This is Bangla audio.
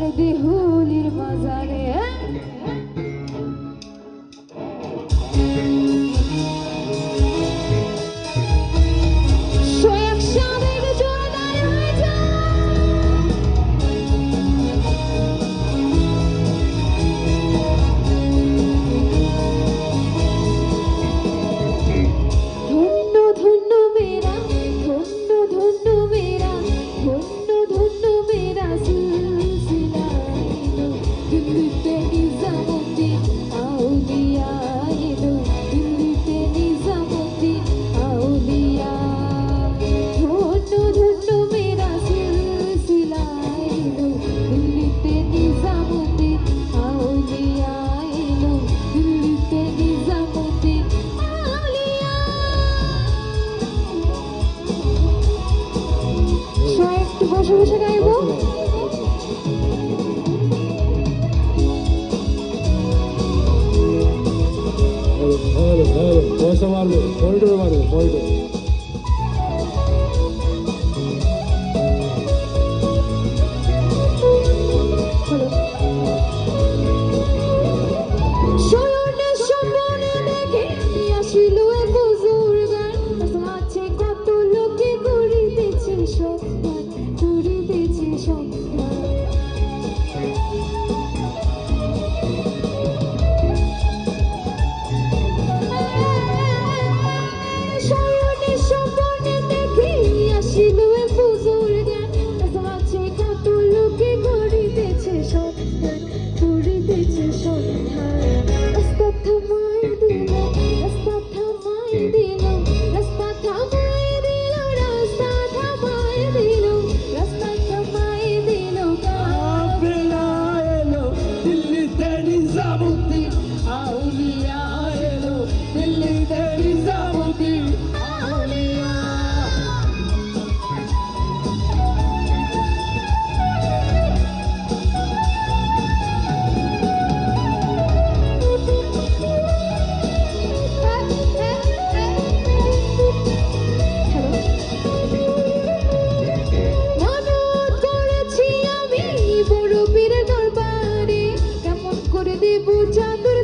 আরে দেহুলির মাজারে ホイール生までホイー。ル দেব চাঁদর